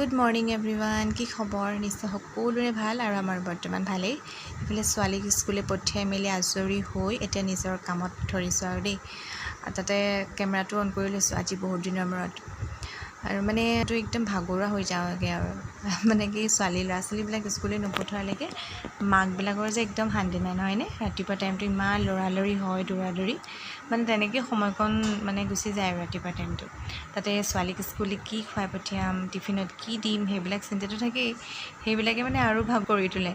Good morning everyone কি খবৰ? নিশ্চয় সকলোৰে ভাল আৰু আমাৰ বৰ্তমান ভালেই। ইফালে ছোৱালীক স্কুলে পঠিয়াই মেলি আজৰি হৈ এতিয়া নিজৰ কামত ধৰিছোঁ আৰু দেই। তাতে কেমেৰাটো অন কৰি লৈছোঁ আজি বহুত দিনৰ মূৰত। আৰু মানে এইটো একদম ভাগৰুৱা হৈ যাওঁগৈ আৰু। মানে কি ছোৱালী ল'ৰা ছোৱালীবিলাক স্কুলে নপঠোৱালৈকে মাকবিলাকৰ যে একদম শান্তি নাই নহয়নে ৰাতিপুৱা টাইমটো ইমান লৰালৰি হয় দৌৰা দৌৰি মানে তেনেকৈ সময়কণ মানে গুচি যায় আৰু ৰাতিপুৱা টাইমটো তাতে ছোৱালীক স্কুলে কি খুৱাই পঠিয়াম টিফিনত কি দিম সেইবিলাক চিন্তাটো থাকেই। সেইবিলাকে মানে আৰু ভাগ কৰি তোলে।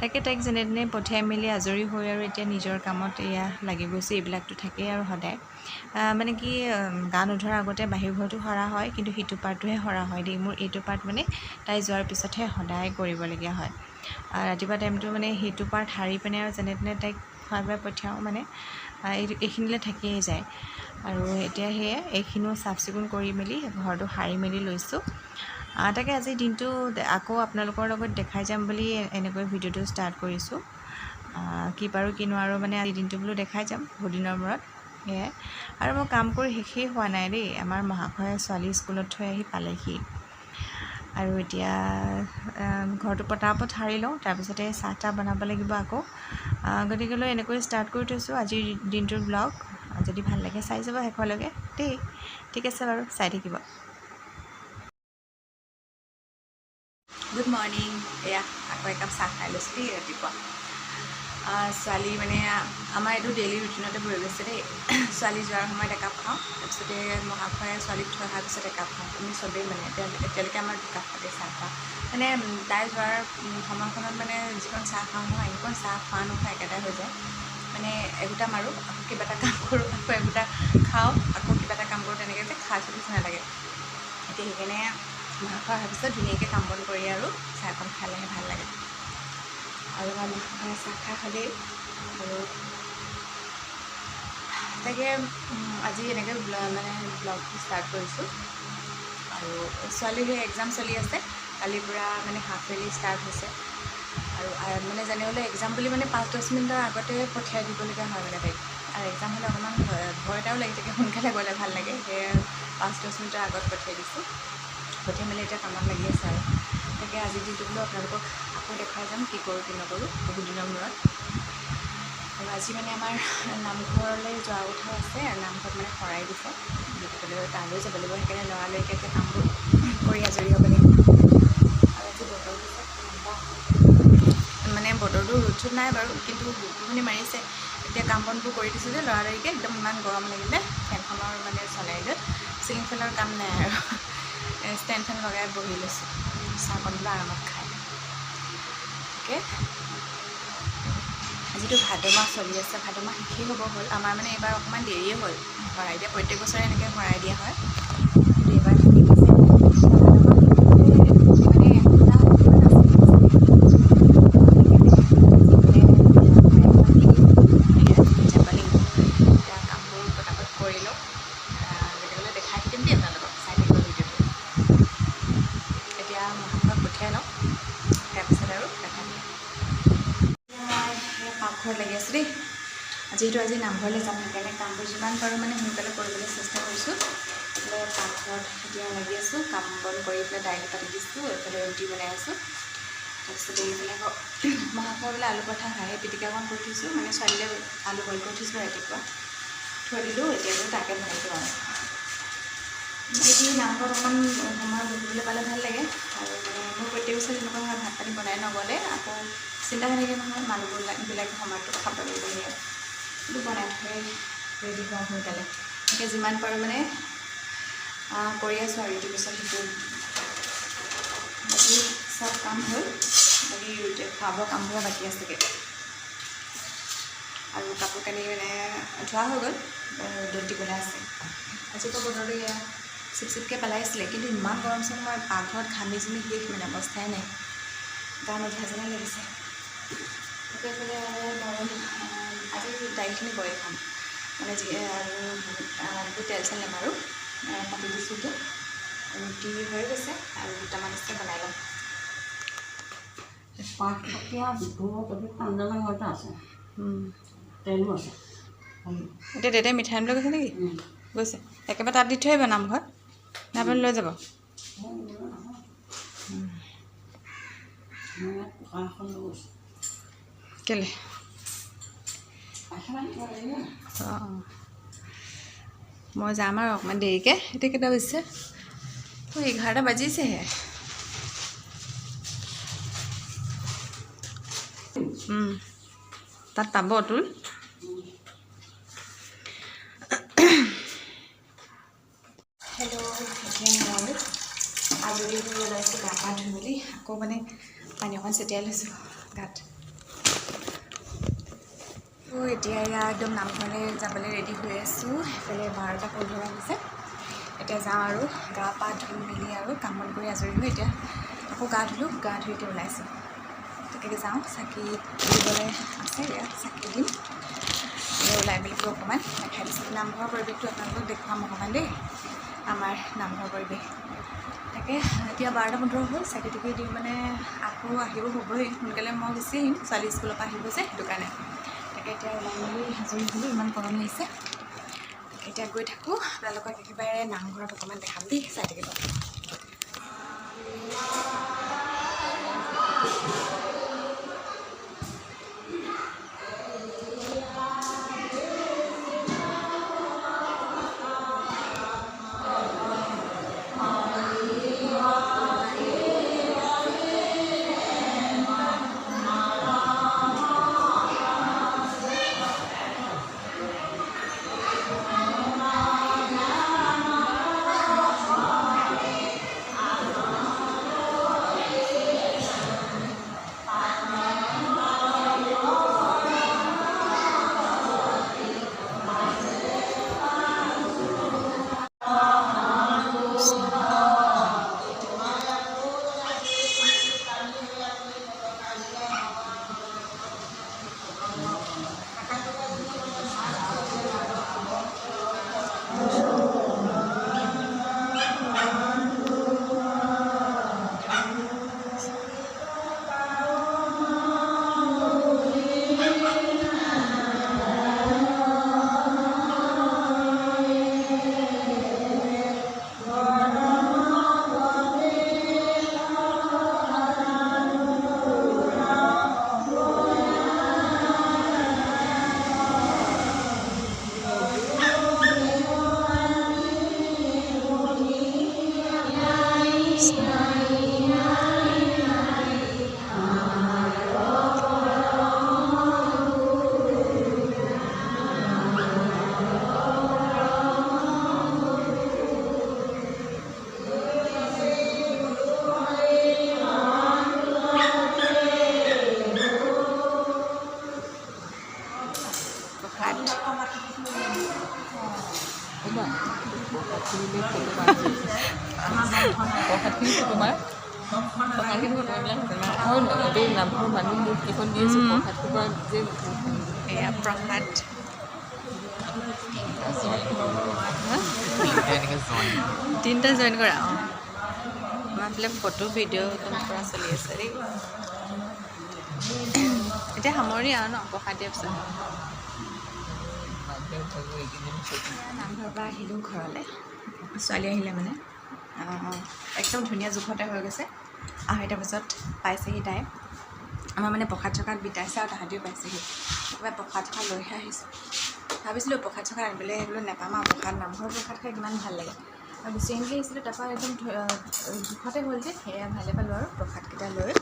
তাকে তাইক যেনে তেনে পঠিয়াই মেলি আজৰি হৈ আৰু এতিয়া নিজৰ কামত এয়া লাগি গৈছোঁ এইবিলাকতো থাকেই আৰু সদায়। মানে কি উম, গা নোধোৱাৰ আগতে বাহিৰ ঘৰটো সৰা হয় কিন্তু সিটো পাৰ্টটোহে সৰা হয় দেই। মোৰ এইটো পাৰ্ট মানে তাই যোৱাৰ পিছতহে সদায় কৰিবলগীয়া হয়। ৰাতিপুৱা টাইমটো মানে সেইটো পাৰ্ট সাৰি পিনে আৰু যেনে তেনে তাইক খুৱাই বুৱাই পঠিয়াওঁ মানে এইখিনিলৈ থাকিয়েই যায়। আৰু এতিয়া সেয়ে এইখিনিও চাফ চিকুণ কৰি মেলি ঘৰটো সাৰি মেলি লৈছোঁ। তাকে আজিৰ দিনটো আকৌ আপোনালোকৰ লগত দেখাই যাম বুলি এনেকৈ ভিডিঅ'টো ষ্টাৰ্ট কৰিছোঁ। কি পাৰোঁ কি নোৱাৰোঁ মানে আজিৰ দিনটো বোলো দেখাই যাম বহুত দিনৰ মূৰত সেয়াই। আৰু মই কাম কৰি শেষেই হোৱা নাই দেই আমাৰ মহাশয়ে ছোৱালী স্কুলত থৈ আহি পালেহি। আৰু এতিয়া ঘৰটো পটাপট সাৰি লওঁ তাৰপিছতে চাহ তাহ বনাব লাগিব আকৌ। গতিকেলৈ এনেকৈ ষ্টাৰ্ট কৰি থৈছোঁ আজিৰ দিনটোৰ ব্লগ যদি ভাল লাগে চাই যাব শেষলৈকে। দেই ঠিক আছে বাৰু চাই থাকিব। গুড মৰ্ণিং এয়া আকৌ একাপ চাহ খাই লৈছোঁ দেই ৰাতিপুৱা। ছোৱালী মানে আমাৰ এইটো ডেইলি ৰুটিনতে পৰি গৈছে দেই। ছোৱালী যোৱাৰ সময়ত একাপ খাওঁ তাৰপিছতে মহাশয়ে ছোৱালীক থৈ অহাৰ পিছত একাপ খাওঁ। আমি চবেই মানে এতিয়া এতিয়ালৈকে আমাৰ দুকাপতে চাহ খাওঁ। মানে তাই যোৱাৰ সময়খনত মানে যিকণ চাহ খাওঁ নহয় সেইকণ চাহ খোৱা নোখোৱা একেটাই হৈ যায়। মানে এগোটা মাৰোঁ আকৌ কিবা এটা কাম কৰোঁ আকৌ এগোটা খাওঁ আকৌ কিবা এটা কাম কৰোঁ তেনেকৈ যে খাই চলি নালাগে। এতিয়া সেইকাৰণে মহাশয় অহাৰ পিছত ধুনীয়াকৈ কাম বন কৰি আৰু চাহকণ খালেহে ভাল লাগে। আৰু মহাশয়ে চাহ খাই হ'লেই আৰু তাকে আজি এনেকৈ মানে ব্লগটো ষ্টাৰ্ট কৰিছোঁ। আৰু ছোৱালীৰ সেই এক্সাম চলি আছে কালিৰ পৰা মানে হাফ ইয়াৰলি ষ্টাৰ্ট হৈছে। আৰু মানে যেনেহ'লে এক্সাম বুলি মানে পাঁচ দহ মিনিটৰ আগতে পঠিয়াই দিবলগীয়া হয় মানে তাইক। আৰু এক্সাম হ'লে অকণমান ভয় এটাও লাগি থাকে সোনকালে গ'লে ভাল লাগে। সেয়ে পাঁচ দহ মিনিটৰ আগত পঠিয়াই দিছোঁ। পঠিয়াই মেলি এতিয়া কামত লাগি আছে আৰু। তাকে আজিৰ দিনটো বোলো আপোনালোকক আকৌ দেখুৱাই যাম কি কৰোঁ কি নকৰোঁ বহুত দিনৰ মূৰত। আৰু আজি মানে আমাৰ নামঘৰলৈ যোৱা কথা আছে আৰু নামঘৰত মানে শৰাই দিছে। গতিকেলৈ তালৈ যাব লাগিব সেইকাৰণে লৰালৰিকৈ এতিয়া কামবোৰ কৰি আজৰি হ'ব লাগিব। আৰু আজি বতৰটো। মানে বতৰটো ৰ'দ চ'দ নাই বাৰু কিন্তু বৰষুণি মাৰিছে। এতিয়া কাম বনবোৰ কৰি দিছোঁ যে লৰালৰিকৈ একদম ইমান গৰম লাগিলে। ফেনখনৰ মানে চলাই লৈ চিলিং ফেনৰ কাম নাই আৰু। ষ্টেণ্ড ফেন লগাই বহি লৈছোঁ। বোলো আৰামত খাই তাকে আজিতো ভাদ মাহ চলি আছে ভাদ মাহ শেষেই হ'ব হ'ল আমাৰ মানে এইবাৰ অকণমান দেৰিয়ে হ'ল শৰাই দিয়া প্ৰত্যেক বছৰে এনেকৈ শৰাই দিয়া হয় কিন্তু এইবাৰ থাকি গৈছে ভাদ মাহ মানে এসপ্তাহ কিমান আছে? যাব লাগিব এতিয়া কামবোৰ পটাপট কৰি লওঁ আহ, গতিকে দেখাই থাকিম দেই আপোনালোকক চাই থাকিব ভিডিঅ'টো এতিয়া মহাশয়ক পঠিয়াই লওঁ তাৰপিছত আৰু দেখাই দিম মই পাকঘৰত লাগি আছোঁ দেই। যিহেতু আজি নামঘৰলৈ যাম সেইকাৰণে কামবোৰ যিমান পাৰোঁ মানে সোনকালে কৰিবলৈ চেষ্টা কৰিছোঁ। এইফালে পাকঘৰত এতিয়া লাগি আছোঁ কাম বন কৰি পেলাই দাইল পাতি দিছোঁ এইফালে ৰুটি বনাই আছোঁ। তাৰপিছতে এইফালে বোলে আলু পঠা খাই সেই পিটিকাকণ কৰি থৈছোঁ মানে ছোৱালীলৈ আলু বইল কৰি থৈছিলোঁ ৰাতিপুৱা। থৈ দিলোঁ এতিয়া তাকে বনাইছোঁ আৰু এইখিনি নামঘৰত অকণ সময় বহিবলৈ পালে ভাল লাগে। আৰু মানে মোৰ প্ৰত্যেক বছৰ হয় ভাত পানী বনাই নগ'লে আকৌ চিন্তা হৈ থাকে নহয় মানুহবিলাকে সময়টো খাব লাগিব সেয়া কিন্তু বনাই থৈ ৰেডি হোৱা সোনকালে গতিকে যিমান পাৰোঁ মানে কৰি আছোঁ আৰু ইটোৰ পিছত সিটো বাকী চব কাম হ'ল? বাকী ৰুটি খোৱা বোৱা কামবোৰ বাকী আছেগৈ আৰু কাপোৰ কানি মানে ধোৱা হৈ গ'ল ৰ'দত দিবলৈ আছে। আজি আকৌ বতৰটো এয়া চিপ চিপকৈ পেলাইছিলে কিন্তু ইমান গৰম চৰম মই পাকঘৰত ঘামি জুমি শেষ মানে অৱস্থাই নাই। গা নোধোৱা যেনে লাগিছে। এইফালে গৰম আজি দাইলখিনি বইল খাম। মানে আৰু তেল চেল নামাৰোঁ আহ, পাতি দিছোঁ ৰুটি হৈ গৈছে আৰু দুটামান আছে বনাই ল'ম পাঁচটকীয়া পাঞ্জাৱী ঘৰতে আছে। ট্ৰেইনো আছে এতিয়া দেউতাই মিঠাই আনিবলৈ গৈছে নেকি? গৈছে। একেবাৰে তাত দি থৈ আহিব নামঘৰত? নে আপুনি লৈ যাব? মই ইয়াত কুকাৰ এখন লৈ গৈছোঁ কেলে অঁ। মই যাম আৰু অকণমান দেৰিকৈ। এতিয়া কেইটা বাজিছে? এঘাৰটা বাজিছেহে। তাত পাব অতুল। হেল্ল' আজৰি ওলাইছোঁ গা পা ধুই মেলি। আকৌ মানে পানী অকণ ছটিয়াই লৈছোঁ, গাত। ত' এতিয়া এয়া একদম নামঘৰলৈ যাবলৈ ৰেডি হৈ আছোঁ। সেইফালে বাৰটা পোন্ধৰ হৈছে এতিয়া যাওঁ আৰু গা পা ধুই মেলি আৰু কাম বন কৰি আজৰি হৈ এতিয়া আকৌ গা ধুলোঁ গা ধুই এতিয়া ওলাইছোঁ। তাকে যাওঁ চাকি দিবলৈ আছে ইয়াত চাকি দিম। ওলাই মেলি অকণমান। দেখাই দিছোঁ। নামঘৰৰ পৰিৱেশটো আপোনালোকক দেখুৱাম অকণমান দেই আমাৰ নামঘৰ পৰিৱেশ। তাকে এতিয়া বাৰটা পোন্ধৰ হ'ল চাকি তাকি দি মানে আকৌ আহিব হ'বই। সোনকালে মই গুচি আহিম ছোৱালী স্কুলৰ পৰা আহিব যে সেইটো কাৰণে। এতিয়া ওলাই মেলি আজৰি হ'লোঁ ইমান গৰম তাকে এতিয়া গৈ থাকোঁ আপোনালোকক একেবাৰে নামঘৰত অকণমান দেখাম দেই চাই থাকিব। তোমাৰ নামঘৰ মানুহ মোক কেইখন দি আছোঁ প্ৰসাদটোৰ পৰা যে এয়া প্ৰসাদ তিনিটা জইন কৰা, অঁ। আমাৰ বোলে ফটো ভিডিঅ' একদম পূৰা চলি আছে দেই। এতিয়া সামৰি আৰু ন প্ৰসাদ দিয়াৰ পিছত। নামঘৰৰ পৰা আহিলোঁ ঘৰলৈ ছোৱালী আহিলে মানে। একদম ধুনীয়া জোখতে হৈ গৈছে। আঢ়ৈটা বজাত পাইছেহি তাই। আমাৰ মানে প্ৰসাদ চসাদ বিতাইছে আৰু তাহাঁতিও পাইছেহি। একেবাৰে প্ৰসাদ চসাদ লৈহে আহিছোঁ। ভাবিছিলোঁ প্ৰসাদ চসাদ আনিবলৈ বোলো নাপাম আৰু প্ৰসাদ নামঘৰৰ প্ৰসাদ খাই কিমান ভাল লাগে। আৰু গুচি আহিম বুলি আহিছিলোঁ তাৰপৰা একদম জোখতে হ'ল যে সেয়া ভালে পালোঁ আৰু প্ৰসাদকেইটা লৈ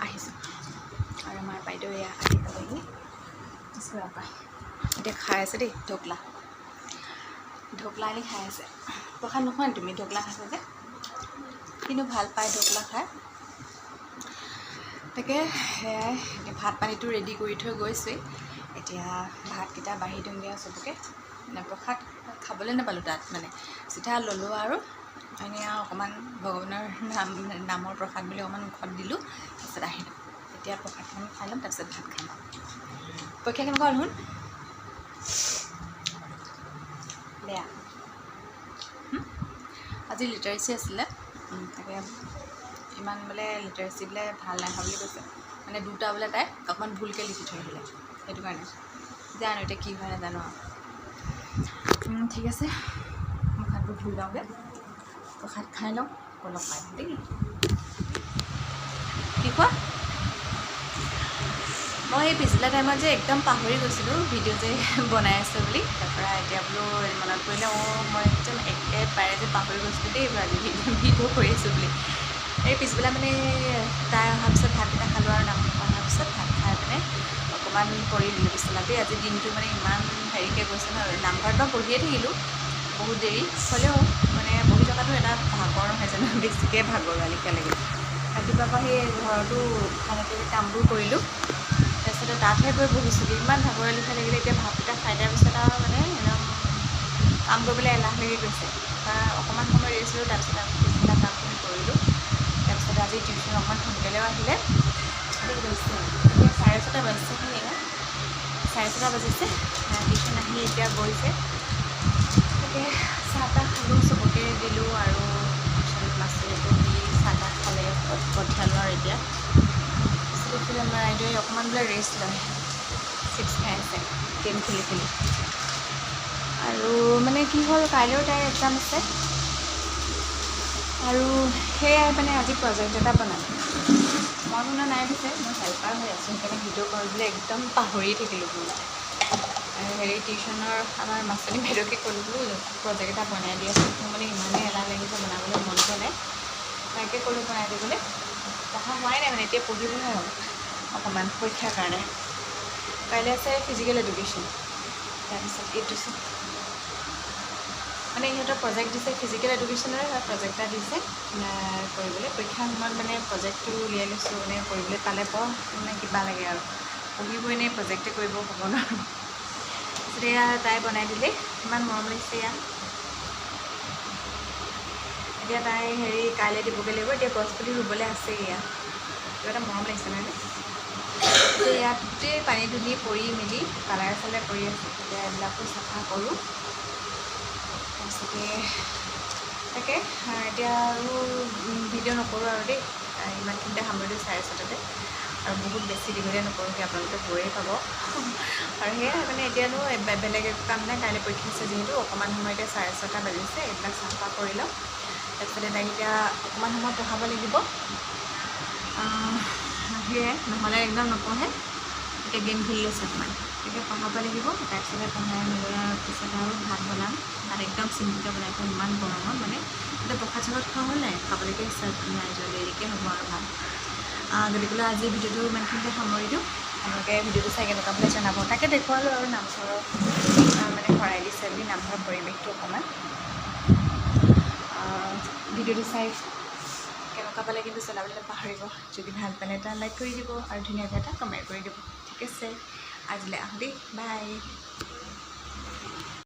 আহিছোঁ। আৰু আমাৰ বাইদেউ এয়া আহি পালেহি। পৰা এতিয়া খাই আছে দেই ঢকলা। ঢকলা আনি খাই আছে। প্ৰসাদ নোখোৱা নি তুমি? ঢকলা খাইছা যে? কিন্তু ভাল পায় ঢকলা খাই। তাকে সেয়াই এতিয়া ভাত পানীটো ৰেডি কৰি থৈ গৈছোৱেই। এতিয়া ভাতকেইটা বাঢ়ি দিওঁগৈ আৰু চবকে। প্ৰসাদ খাবলৈ নাপালোঁ তাত মানে চিধা ল'লোঁ আৰু। এনেই আৰু অকণমান ভগৱানৰ নাম নামৰ প্ৰসাদ বুলি অকণমান মুখত দিলোঁ তাৰপিছত আহিলোঁ। এতিয়া প্ৰসাদখিনি খাই ল'ম তাৰপিছত ভাত খাম পৰীক্ষা কেনেকুৱা হ'ল শুন আজি লিটাৰেচি আছিলে। তাকে ইমান বোলে লিটাৰেচি বোলে ভাল নাই বুলি কৈছে। মানে দুটা বোলে তাই অকণমান ভুলকৈ লিখি থৈ আহিলে সেইটো কাৰণে। জানো এতিয়া কি হয় নাজানো আৰু। ঠিক আছে। হাতবোৰ ধুই লওঁগৈ। প্ৰসাদ খাই লওঁ লগ পাই দেই কি কোৱা? মই সেই পিছবেলা টাইমত যে একদম পাহৰি গৈছিলোঁ ভিডিঅ' যে বনাই আছে বুলি। তাৰপৰা এতিয়া বোলো মনত পৰিলে অঁ মই একদম একেবাৰে যে পাহৰি গৈছিলোঁ দেই ভিডিঅ' কৰি আছোঁ বুলি। এই পিছবেলা মানে তাই অহাৰ পিছত ভাতকেইটা খালোঁ আৰু নামঘৰ অহাৰ পিছত ভাত খাই পিনে অকণমান পৰি দিলোঁ বিচনাতেই আজি দিনটো মানে ইমান হেৰিকৈ গৈছে ন নামঘৰত বাৰু বহিয়ে থাকিলোঁ বহুত দেৰি। হ'লেও মানে বহি থকাটো এটা ভাগৰ নহয় জানো বেছিকৈ ভাগৰুৱা লিখা লাগিল ৰাতিপুৱাৰ পৰা সেই ঘৰতো সেনেকৈ কামবোৰ কৰিলোঁ। তাৰপিছতে তাতহে গৈ বহিছোঁগৈ ইমান ভাগৰুৱা লিখা লাগিলে এতিয়া ভাতকেইটা খাই দিয়াৰ পিছত আৰু মানে একদম কাম কৰিবলৈ এলাহ লাগি গৈছে। অকণমান সময় ল'লোঁ তাৰপিছত আমি পিছবেলা কামখিনি কৰিলোঁ। তাৰপিছত আজি টিউশ্যন অকণমান সোনকালেও আহিলে। এতিয়া চাৰে ছটা বাজিছেহে এয়া চাৰে ছটা বাজিছে। টিউশ্যন আহি এতিয়া গৈছে। তাকে চাহ তাহ খালোঁ চবকে দিলোঁ আৰু দি চাহ তাহ খালে পঠিয়ালোঁ আৰু এতিয়া। এইফালে আমাৰ আইদেৱে অকণমান বোলে ৰেষ্ট লয়। চিপছ খাই আছে গেম খেলি খেলি। আৰু মানে কি হ'ল কাইলৈও তাইৰ এক্সাম আছে। আৰু সেয়াই মানে আজি প্ৰজেক্ট এটা বনালোঁ মই শুনা নাই পিছে মই হেল্পাৰ হৈ আছোঁ সেইকাৰণে ভিডিঅ' কৰিবলৈ একদম পাহৰিয়ে থাকিলোঁ বোলো হেৰি টিউশ্যনৰ আমাৰ মাষ্টৰণী বাইদেউকে ক'লোঁ বোলো প্ৰজেক্ট এটা বনাই দি আছোঁ মোৰ মানে ইমানেই এলাহ লাগিছে বনাবলৈ মন নাই। তাকে ক'লোঁ বনাই দিবলৈ পঢ়া হোৱাই নাই মানে এতিয়া পঢ়িবহে হ'ব। অকণমান পৰীক্ষাৰ কাৰণে। কাইলৈ আছে ফিজিকেল এডুকেশ্যন তাৰপিছত এইটো মানে ইহঁতৰ প্ৰজেক্ট দিছে ফিজিকেল এডুকেশ্যনৰে হয় প্ৰজেক্ট এটা দিছে কৰিবলৈ। পৰীক্ষাৰ সময়ত মানে প্ৰজেক্টটো উলিয়াই লৈছোঁ মানে কৰিবলৈ পালে বৰ মানে কিবা লাগে আৰু। পঢ়িবই নে প্ৰজেক্টে কৰিব হ'ব নোৱাৰোঁ। তাৰপিছত এয়া তাই বনাই দিলে ইমান মৰম লাগিছে এয়া এতিয়া তাই হেৰি কাইলৈ দিবগৈ লাগিব এতিয়া গছপুলি ৰুবলৈ আছে এয়া কিবা এটা মৰম লাগিছে নহয়? এতিয়া ইয়াত পানী দুনি পৰি মেলি কালাৰ চালাৰ কৰি আছে এতিয়া এইবিলাকো চাফা কৰোঁ। তাৰপিছতে তাকে এতিয়া আৰু ভিডিঅ' নকৰোঁ আৰু দেই। ইমানখিনিতে সামৰিলোঁ চাৰে ছটাতে আৰু বহুত বেছি দীঘলীয়া নকৰোঁগৈ আপোনালোকে গৈয়ে পাব। আৰু সেয়াই মানে এতিয়ানো বেলেগ একো কাম নাই কাইলৈ পৰীক্ষা আছে যিহেতু অকণমান সময় এতিয়া চাৰে ছটা বাজিছে এইবিলাক চাফা কৰি লওঁ। তাৰপিছতে তাইক এতিয়া অকণমান সময় পঢ়াব লাগিব। সেয়াই নহ'লে একদম নপঢ়ে। এতিয়া গেম খেলি আছে অকণমান। এতিয়া পঢ়াব লাগিব তাৰপিছতে পঢ়াই মেলোৱাৰ পিছত আৰু ভাত বনাম। ভাত একদম চিম্পুলকৈ বনাই খাওঁ ইমান গৰমত মানে এতিয়া প্ৰসাদ চসাদ খোৱা হ'ল নাই? খাবলৈকে ইচ্ছা নাই যোৱা দেৰিকৈ হ'ব আৰু ভাত। আহ, গতিকে আজি ভিডিঅ'টো ইমানখিনিতে সামৰি দিওঁ। আপোনালোকে ভিডিঅ'টো চাই কেনেকুৱা পালে জনাব। তাকে দেখুৱালোঁ আৰু নামঘৰৰ মানে শৰাই দিছে বুলি নামঘৰৰ পৰিৱেশটো অকণমান। ভিডিঅ'টো চাই কেনেকুৱা পালে কিন্তু জনাবলৈ নাপাহৰিব যদি ভাল পালে এটা লাইক কৰি দিব আৰু ধুনীয়াকৈ এটা কমেণ্ট কৰি দিব। ঠিক আছে আজিলৈ আহোঁ দেই বাই